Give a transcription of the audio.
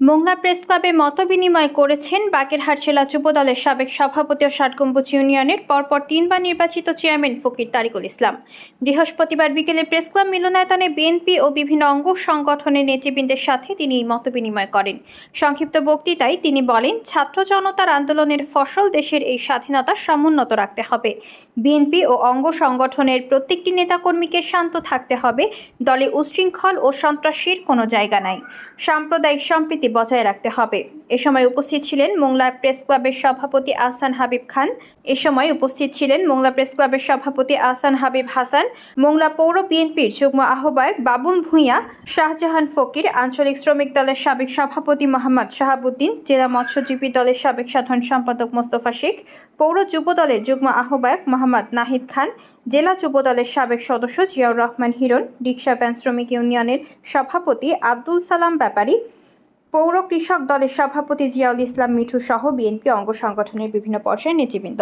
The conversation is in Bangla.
মোংলা প্রেস ক্লাবে মতবিনিময় করেছেন বাগেরহাট জেলা যুব দলের সাবেক সভাপতি ও ষাট গম্বুজ ইউনিয়নের পরপর তিনবার নির্বাচিত চেয়ারম্যান ফকির তারিকুল ইসলাম। বৃহস্পতিবার বিকেলে প্রেস ক্লাব মিলনায়তনে বিএনপি ও বিভিন্ন অঙ্গ সংগঠনের নেতৃবৃন্দের সাথে তিনি মতবিনিময় করেন। সংক্ষিপ্ত বক্তৃতায় তিনি বলেন, ছাত্র জনতার আন্দোলনের ফসল দেশের এই স্বাধীনতা সমুন্নত রাখতে হবে। বিএনপি ও অঙ্গ সংগঠনের প্রত্যেকটি নেতাকর্মীকে শান্ত থাকতে হবে। দলে উচ্ছৃঙ্খল ও সন্ত্রাসীর কোনো জায়গা নাই। সাম্প্রদায়িক সম্প্রীতি বজায় রাখতে হবে। এ সময় উপস্থিত ছিলেন মোংলা প্রেস ক্লাবের সভাপতি আহসান হাবিব খান। এ সময় উপস্থিত ছিলেন মোংলা প্রেস ক্লাবের সভাপতি আহসান হাবিব হাসান, মোংলা পৌর বিএনপির যুগ্ম আহ্বায়ক বাবুল ভূঁইয়া, শাহজাহান ফকির, আঞ্চলিক শ্রমিক দলের সাবেক সভাপতি মোহাম্মদ শাহাবুদ্দিন, জেলা মৎস্যজীবী দলের সাবেক সাধারণ সম্পাদক মোস্তফা শেখ, পৌর যুব দলের যুগ্ম আহ্বায়ক মোহাম্মদ নাহিদ খান, জেলা যুব দলের সাবেক সদস্য জিয়াউর রহমান হিরণ রিক্সা ভ্যান শ্রমিক ইউনিয়নের সভাপতি আব্দুল সালাম ব্যাপারী পৌর কৃষক দলের সভাপতি জিয়াউল ইসলাম মিঠু সহ বিএনপি অঙ্গ সংগঠনের বিভিন্ন পর্যায়ের নেতৃবৃন্দ।